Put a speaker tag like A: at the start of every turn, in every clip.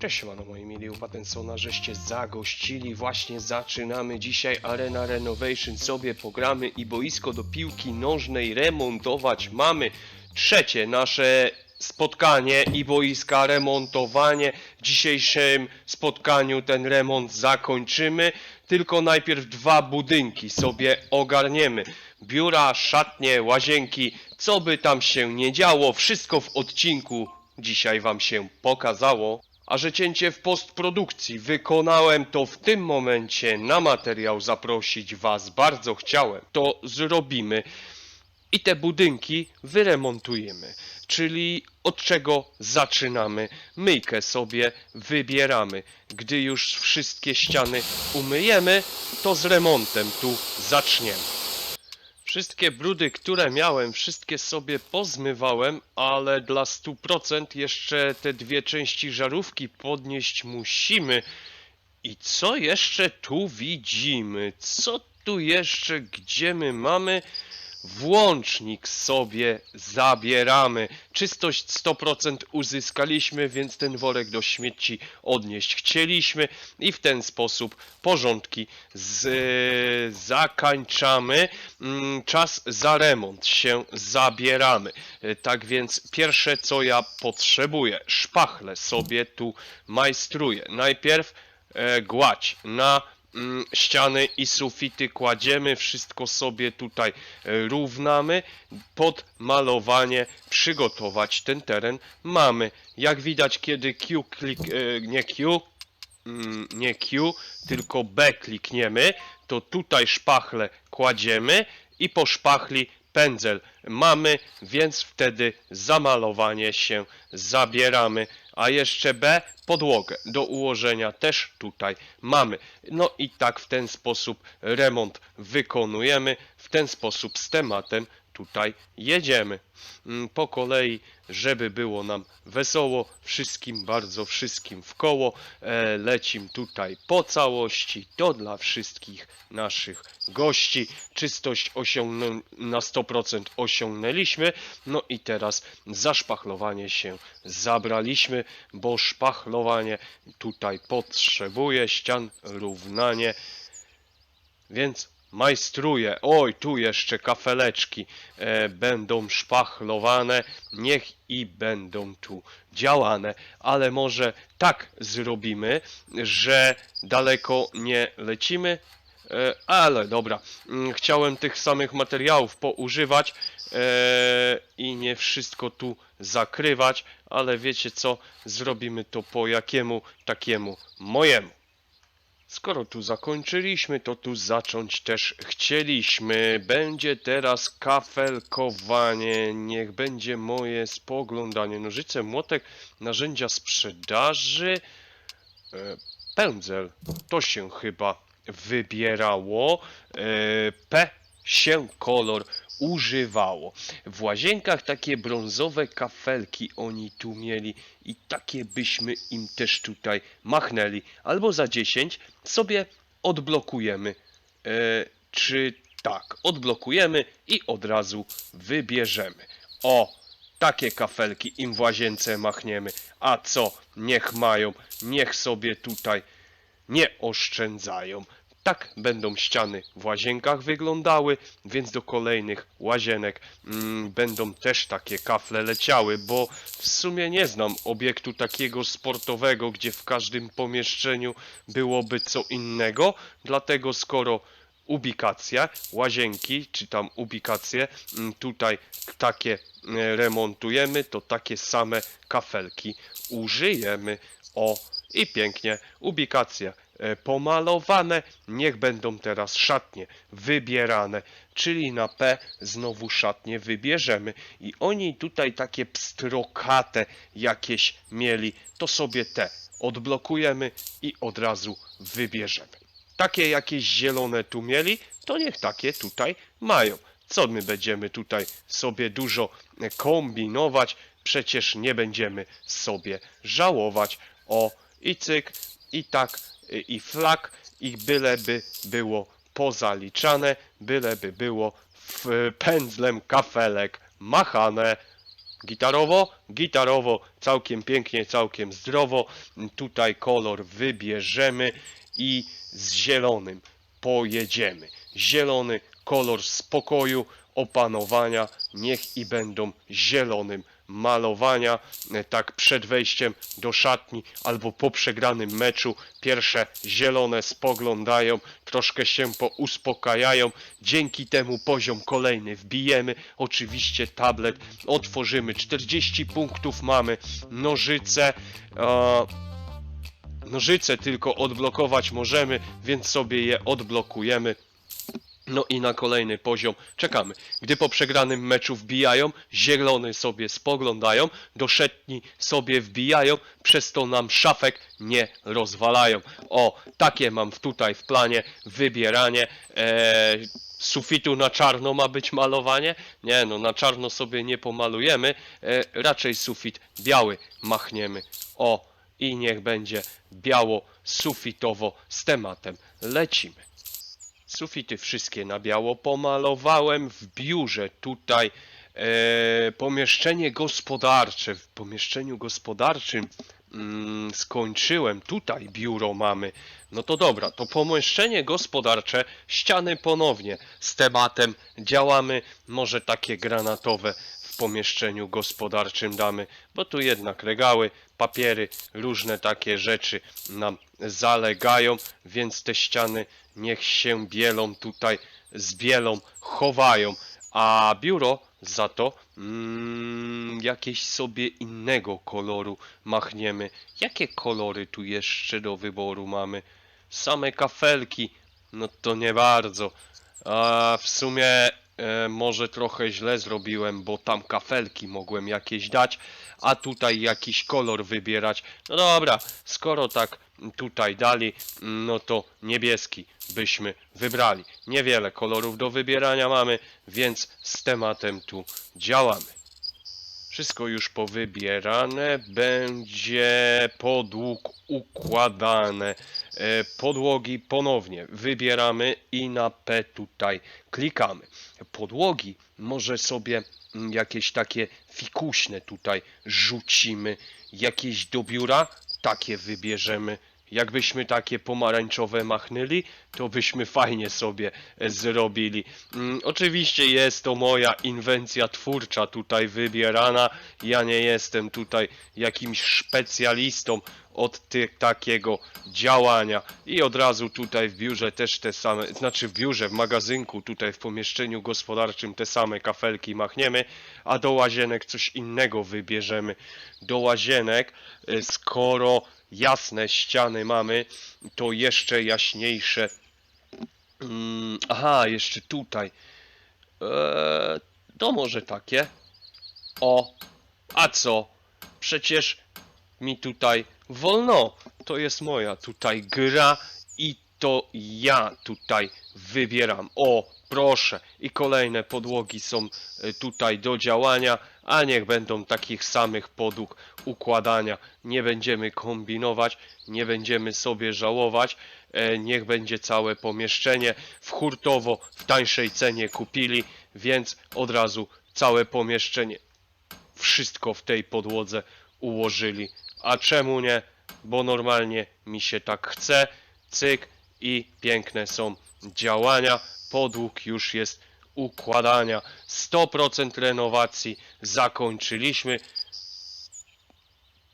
A: Cześć, mano moi mili u Patensona, żeście zagościli, właśnie zaczynamy dzisiaj Arena Renovation, sobie pogramy i boisko do piłki nożnej remontować mamy. Trzecie nasze spotkanie i boiska remontowanie. W dzisiejszym spotkaniu ten remont zakończymy, tylko najpierw dwa budynki sobie ogarniemy. Biura, szatnie, łazienki, co by tam się nie działo, wszystko w odcinku dzisiaj wam się pokazało. A że cięcie w postprodukcji wykonałem to w tym momencie na materiał zaprosić was bardzo chciałem, to zrobimy i te budynki wyremontujemy. Czyli od czego zaczynamy? Myjkę sobie wybieramy. Gdy już wszystkie ściany umyjemy, to z remontem tu zaczniemy. Wszystkie brudy, które miałem, wszystkie sobie pozmywałem, ale dla 100% jeszcze te dwie części żarówki podnieść musimy. I co jeszcze tu widzimy? Co tu jeszcze, gdzie my mamy? Włącznik sobie zabieramy. Czystość 100% uzyskaliśmy, więc ten worek do śmieci odnieść chcieliśmy i w ten sposób porządki z, zakańczamy. Mm, Czas za remont się zabieramy. Tak więc pierwsze co ja potrzebuję, szpachle sobie tu majstruję. Najpierw e, gładź na mm, ściany i sufity kładziemy, wszystko sobie tutaj e, równamy, pod malowanie przygotować ten teren mamy. Jak widać, kiedy Q klik, e, nie Q, mm, nie Q, tylko B klikniemy, to tutaj szpachle kładziemy i po szpachli pędzel mamy, więc wtedy zamalowanie się zabieramy. A jeszcze B, podłogę do ułożenia też tutaj mamy. No i tak w ten sposób remont wykonujemy, w ten sposób z tematem tutaj jedziemy. Mm, Po kolei, żeby było nam wesoło, wszystkim, bardzo wszystkim w koło, e, lecim tutaj po całości, to dla wszystkich naszych gości. Czystość osiągnę, na 100% osiągnęliśmy, no i teraz za szpachlowanie się zabraliśmy, bo szpachlowanie tutaj potrzebuje ścian, równanie, więc majstruję. Oj, tu jeszcze kafeleczki e, będą szpachlowane. Niech i będą tu działane. Ale może tak zrobimy, że daleko nie lecimy. E, ale dobra, Mm, chciałem tych samych materiałów poużywać e, i nie wszystko tu zakrywać, ale wiecie co, zrobimy to po jakiemu takiemu mojemu. Skoro tu zakończyliśmy, to tu zacząć też chcieliśmy. Będzie teraz kafelkowanie. Niech będzie moje spoglądanie. Nożyce, młotek, narzędzia sprzedaży. E, pędzel. To się chyba wybierało. E, P się kolor używało. W łazienkach takie brązowe kafelki oni tu mieli i takie byśmy im też tutaj machnęli. Albo za 10 sobie odblokujemy. E, czy tak, odblokujemy i od razu wybierzemy. O, takie kafelki im w łazience machniemy. A co, niech mają, niech sobie tutaj nie oszczędzają. Tak będą ściany w łazienkach wyglądały, więc do kolejnych łazienek mm, będą też takie kafle leciały, bo w sumie nie znam obiektu takiego sportowego, gdzie w każdym pomieszczeniu byłoby co innego, dlatego skoro ubikacja, łazienki, czy tam ubikacje, mm, tutaj takie e, remontujemy, to takie same kafelki użyjemy. O, i pięknie, ubikacje e, pomalowane, niech będą teraz szatnie wybierane, czyli na P znowu szatnie wybierzemy i oni tutaj takie pstrokate jakieś mieli, to sobie te odblokujemy i od razu wybierzemy. Takie jakieś zielone tu mieli, to niech takie tutaj mają. Co my będziemy tutaj sobie dużo e, kombinować? Przecież nie będziemy sobie żałować. O, i cyk, i tak, i flak, i byleby było pozaliczane, byleby było w pędzlem kafelek machane. Gitarowo? Gitarowo, całkiem pięknie, całkiem zdrowo. Tutaj kolor wybierzemy i z zielonym pojedziemy. Zielony kolor spokoju, opanowania, niech i będą zielonym malowania. E, Tak przed wejściem do szatni albo po przegranym meczu pierwsze zielone spoglądają, troszkę się pouspokajają. Dzięki temu poziom kolejny wbijemy. Oczywiście tablet otworzymy. 40 punktów mamy. Nożyce. E, Nożyce tylko odblokować możemy, więc sobie je odblokujemy. No i na kolejny poziom czekamy. Gdy po przegranym meczu wbijają, zielony sobie spoglądają, do szetni sobie wbijają, przez to nam szafek nie rozwalają. O, takie mam tutaj w planie wybieranie. Eee, sufitu na czarno ma być malowanie? Nie, no na czarno sobie nie pomalujemy, e, raczej sufit biały machniemy. O, i niech będzie biało sufitowo z tematem. Lecimy. Sufity wszystkie na biało pomalowałem w biurze tutaj. E, pomieszczenie gospodarcze. W pomieszczeniu gospodarczym mm, skończyłem. Tutaj biuro mamy. No to dobra, to pomieszczenie gospodarcze, ściany ponownie z tematem działamy. Może takie granatowe pomieszczeniu gospodarczym damy, bo tu jednak regały, papiery, różne takie rzeczy nam zalegają, więc te ściany niech się bielą tutaj z bielą chowają, a biuro za to mm, jakieś sobie innego koloru machniemy. Jakie kolory tu jeszcze do wyboru mamy? Same kafelki, no to nie bardzo. A w sumie e, może trochę źle zrobiłem, bo tam kafelki mogłem jakieś dać, a tutaj jakiś kolor wybierać. No dobra, skoro tak tutaj dali, no to niebieski byśmy wybrali. Niewiele kolorów do wybierania mamy, więc z tematem tu działamy. Wszystko już powybierane, będzie podłóg układane. E, Podłogi ponownie wybieramy i na P tutaj klikamy. Podłogi może sobie mm, jakieś takie fikuśne tutaj rzucimy. Jakieś do biura, takie wybierzemy. Jakbyśmy takie pomarańczowe machnęli, to byśmy fajnie sobie e, zrobili. Mm, oczywiście jest to moja inwencja twórcza tutaj wybierana. Ja nie jestem tutaj jakimś specjalistą od ty, takiego działania. I od razu tutaj w biurze też te same, znaczy w biurze, w magazynku, tutaj w pomieszczeniu gospodarczym te same kafelki machniemy, a do łazienek coś innego wybierzemy. Do łazienek, e, skoro jasne ściany mamy, to jeszcze jaśniejsze. Mm, aha, jeszcze tutaj. Eee, to może takie. O, a co? Przecież mi tutaj wolno. To jest moja tutaj gra i to ja tutaj wybieram. O, proszę. I kolejne podłogi są e, tutaj do działania, a niech będą takich samych podłóg układania. Nie będziemy kombinować, nie będziemy sobie żałować. E, Niech będzie całe pomieszczenie w hurtowo w tańszej cenie kupili, więc od razu całe pomieszczenie wszystko w tej podłodze ułożyli. A czemu nie? Bo normalnie mi się tak chce. Cyk i piękne są działania. Podłóg już jest układania. 100% renowacji zakończyliśmy.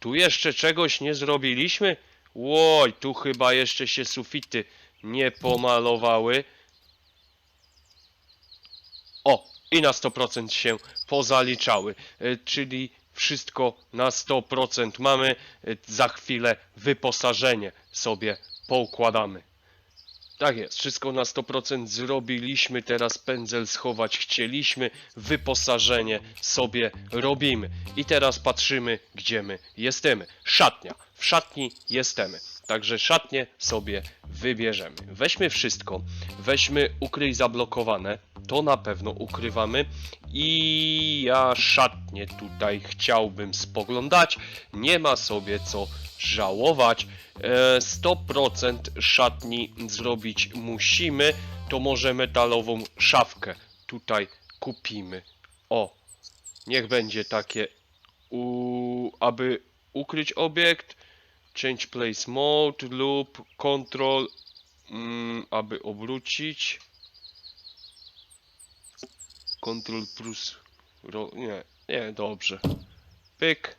A: Tu jeszcze czegoś nie zrobiliśmy? Łoj, tu chyba jeszcze się sufity nie pomalowały. O, i na 100% się pozaliczały, E, czyli wszystko na 100% mamy. E, Za chwilę wyposażenie sobie poukładamy. Tak jest, wszystko na 100% zrobiliśmy, teraz pędzel schować chcieliśmy, wyposażenie sobie robimy. I teraz patrzymy, gdzie my jesteśmy. Szatnia, w szatni jesteśmy. Także szatnię sobie wybierzemy. Weźmy wszystko, weźmy ukryj zablokowane, to na pewno ukrywamy. I ja szatnię tutaj chciałbym spoglądać, nie ma sobie co żałować. E, 100% szatni zrobić musimy, to może metalową szafkę tutaj kupimy. O, niech będzie takie u, aby ukryć obiekt, change place mode lub control, mm, aby obrócić. Control plus, ro, nie, nie, dobrze. Pyk.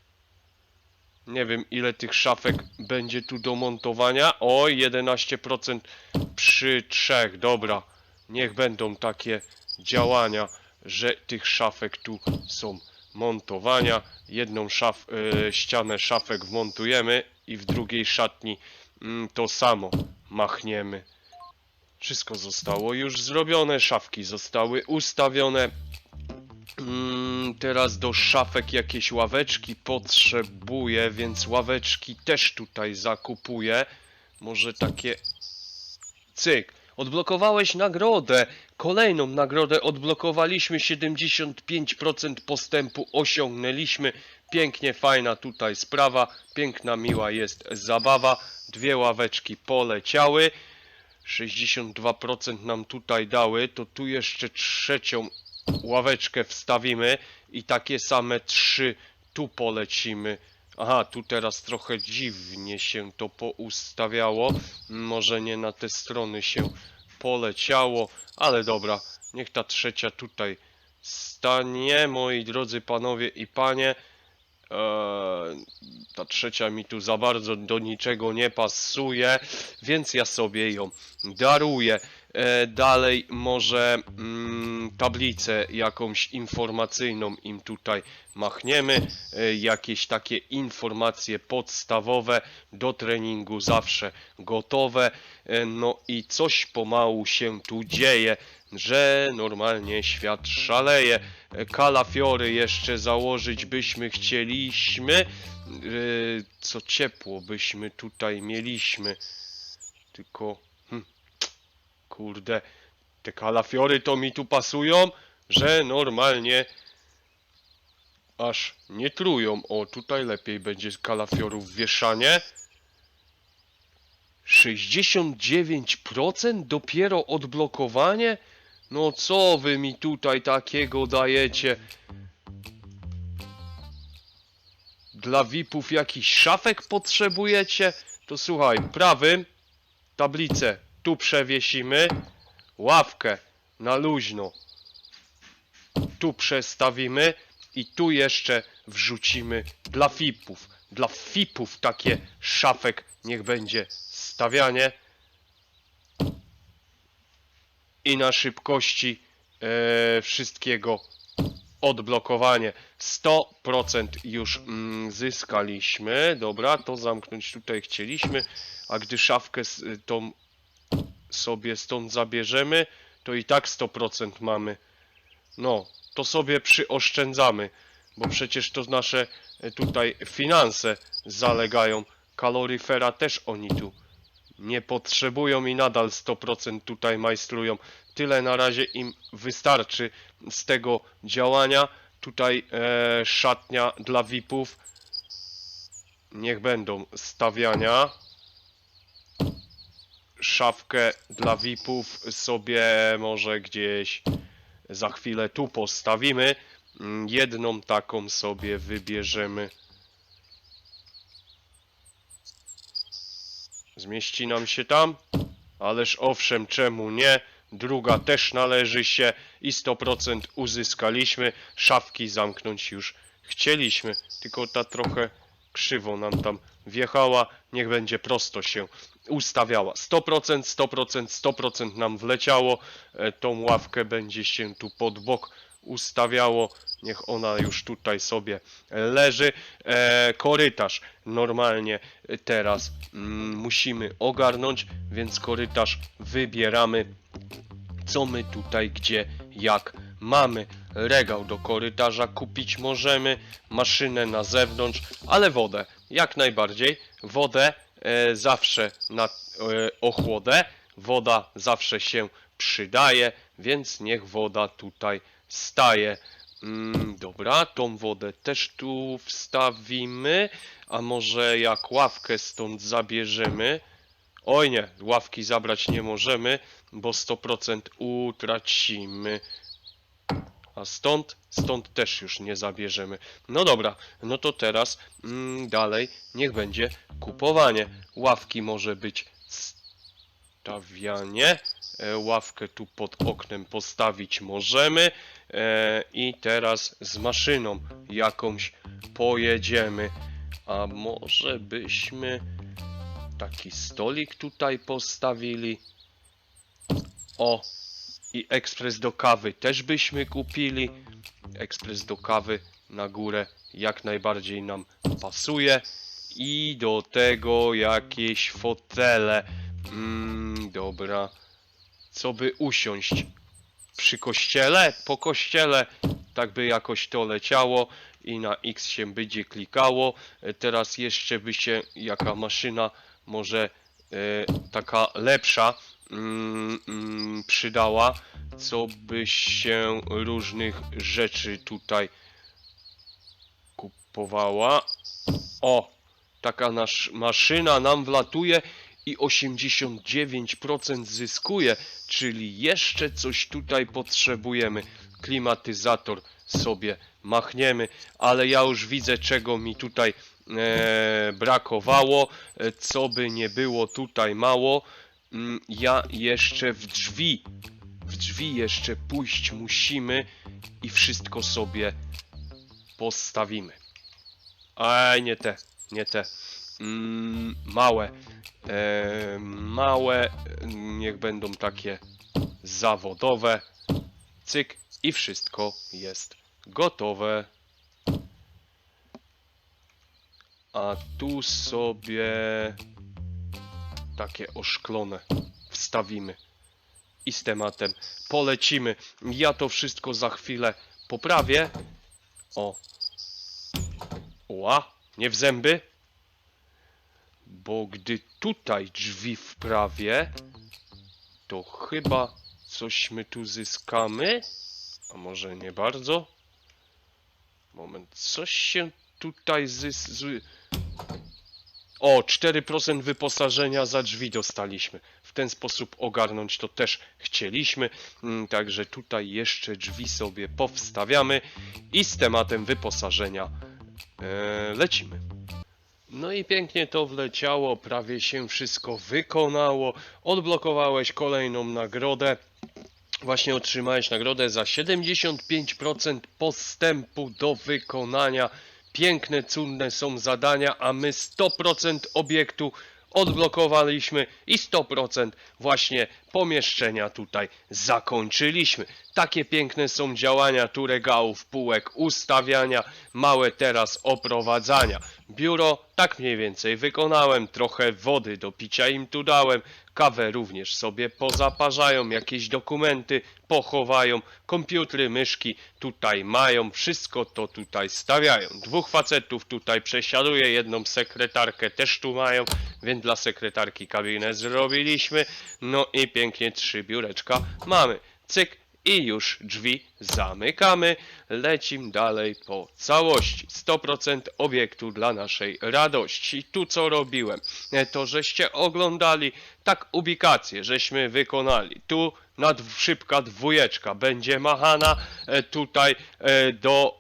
A: Nie wiem ile tych szafek będzie tu do montowania. Oj, 11% przy trzech, dobra. Niech będą takie działania, że tych szafek tu są montowania. Jedną szaf, e, ścianę szafek wmontujemy i w drugiej szatni mm, to samo machniemy. Wszystko zostało już zrobione, szafki zostały ustawione. Mm, teraz do szafek jakieś ławeczki potrzebuję, więc ławeczki też tutaj zakupuję. Może takie Cyk. Odblokowałeś nagrodę. Kolejną nagrodę odblokowaliśmy. 75% postępu osiągnęliśmy. Pięknie fajna tutaj sprawa. Piękna, miła jest zabawa. Dwie ławeczki poleciały. 62% nam tutaj dały. To tu jeszcze trzecią ławeczkę wstawimy. I takie same trzy tu polecimy. Aha, tu teraz trochę dziwnie się to poustawiało. Może nie na te strony się poleciało, ale dobra, niech ta trzecia tutaj stanie, moi drodzy panowie i panie. Eee, ta trzecia mi tu za bardzo do niczego nie pasuje, więc ja sobie ją daruję. E, dalej może mm, tablicę jakąś informacyjną im tutaj machniemy. E, jakieś takie informacje podstawowe do treningu zawsze gotowe. E, no i coś pomału się tu dzieje, że normalnie świat szaleje. Kalafiory jeszcze założyć byśmy chcieliśmy. Co ciepło byśmy tutaj mieliśmy. Tylko Kurde, te kalafiory to mi tu pasują, że normalnie aż nie trują. O, tutaj lepiej będzie kalafiorów wieszanie. 69% dopiero odblokowanie? No co wy mi tutaj takiego dajecie? Dla VIP-ów jakiś szafek potrzebujecie? To słuchaj, prawym tablicę tu przewiesimy, ławkę na luźno tu przestawimy i tu jeszcze wrzucimy dla FIP-ów. Dla FIP-ów takie szafek niech będzie stawianie i na szybkości e, wszystkiego odblokowanie. 100% już mm, zyskaliśmy. Dobra, to zamknąć tutaj chcieliśmy, a gdy szafkę s- tą sobie stąd zabierzemy, to i tak 100% mamy. No, to sobie przyoszczędzamy, bo przecież to nasze e, tutaj finanse zalegają. Kaloryfera też oni tu nie potrzebują i nadal 100% tutaj majstrują. Tyle na razie im wystarczy z tego działania. Tutaj e, szatnia dla VIP-ów. Niech będą stawiania. Szafkę dla VIP-ów sobie może gdzieś za chwilę tu postawimy. Mm, Jedną taką sobie wybierzemy. Zmieści nam się tam? Ależ owszem, czemu nie? Druga też należy się i 100% uzyskaliśmy. Szafki zamknąć już chcieliśmy, tylko ta trochę krzywo nam tam wjechała. Niech będzie prosto się ustawiała. 100%, 100%, 100% nam wleciało. E, Tą ławkę będzie się tu pod bok ustawiało. Niech ona już tutaj sobie leży. E, korytarz normalnie teraz mm, musimy ogarnąć, więc korytarz wybieramy co my tutaj gdzie jak mamy. Regał do korytarza kupić możemy, maszynę na zewnątrz, ale wodę jak najbardziej. Wodę e, zawsze na e, ochłodę, woda zawsze się przydaje, więc niech woda tutaj staje. Mm, dobra, tą wodę też tu wstawimy, a może jak ławkę stąd zabierzemy. Oj nie, ławki zabrać nie możemy, bo 100% utracimy. A stąd, stąd też już nie zabierzemy. No dobra, no to teraz mm, dalej niech będzie kupowanie. Ławki może być stawianie. E, ławkę tu pod oknem postawić możemy. E, I teraz z maszyną jakąś pojedziemy. A może byśmy taki stolik tutaj postawili? O, i ekspres do kawy też byśmy kupili. Ekspres do kawy na górę jak najbardziej nam pasuje. I do tego jakieś fotele. Mm, dobra. Co by usiąść? Przy kościele? Po kościele? Tak by jakoś to leciało i na X się będzie klikało. E, Teraz jeszcze by się jaka maszyna może e, taka lepsza mm, mm, przydała, co by się różnych rzeczy tutaj kupowała. O, taka nasz maszyna nam wlatuje i 89% zyskuje, czyli jeszcze coś tutaj potrzebujemy. Klimatyzator sobie machniemy, ale ja już widzę czego mi tutaj e, brakowało, e, co by nie było tutaj mało. Mm, Ja jeszcze w drzwi, w drzwi jeszcze pójść musimy i wszystko sobie postawimy. Ej, nie te, nie te. Mm, małe. E, małe, niech będą takie zawodowe. Cyk i wszystko jest gotowe. A tu sobie takie oszklone wstawimy. I z tematem polecimy. Ja to wszystko za chwilę poprawię. O. Ła, nie w zęby. Bo gdy tutaj drzwi wprawię, to chyba coś my tu zyskamy. A może nie bardzo? Moment, coś się tutaj zys... O, 4% wyposażenia za drzwi dostaliśmy. W ten sposób ogarnąć to też chcieliśmy. Mm, Także tutaj jeszcze drzwi sobie powstawiamy i z tematem wyposażenia e, lecimy. No i pięknie to wleciało, prawie się wszystko wykonało. Odblokowałeś kolejną nagrodę. Właśnie otrzymałeś nagrodę za 75% postępu do wykonania. Piękne, cudne są zadania, a my 100% obiektu odblokowaliśmy i 100% właśnie pomieszczenia tutaj zakończyliśmy. Takie piękne są działania tu regałów, półek, ustawiania, małe teraz oprowadzania. Biuro tak mniej więcej wykonałem, trochę wody do picia im tu dałem, kawę również sobie pozaparzają, jakieś dokumenty pochowają, komputery, myszki tutaj mają, wszystko to tutaj stawiają. Dwóch facetów tutaj przesiaduje, jedną sekretarkę też tu mają, więc dla sekretarki kabinę zrobiliśmy. No i pięknie trzy biureczka mamy. Cyk i już drzwi zamykamy. Lecim dalej po całości. 100% obiektu dla naszej radości. Tu co robiłem? To żeście oglądali tak ubikację, żeśmy wykonali. Tu nad szybka dwójeczka będzie machana e, tutaj e, do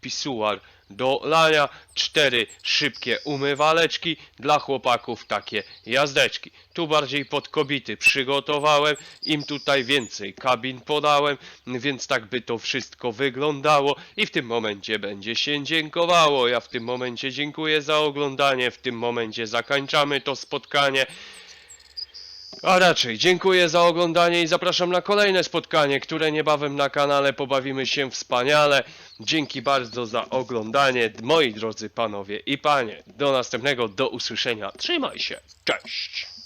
A: pisuar do lania, cztery szybkie umywaleczki, dla chłopaków takie jazdeczki. Tu bardziej pod kobiety przygotowałem, im tutaj więcej kabin podałem, więc tak by to wszystko wyglądało i w tym momencie będzie się dziękowało. Ja w tym momencie dziękuję za oglądanie, w tym momencie zakończamy to spotkanie. A raczej dziękuję za oglądanie i zapraszam na kolejne spotkanie, które niebawem na kanale pobawimy się wspaniale. Dzięki bardzo za oglądanie, moi drodzy panowie i panie. Do następnego, do usłyszenia. Trzymaj się. Cześć.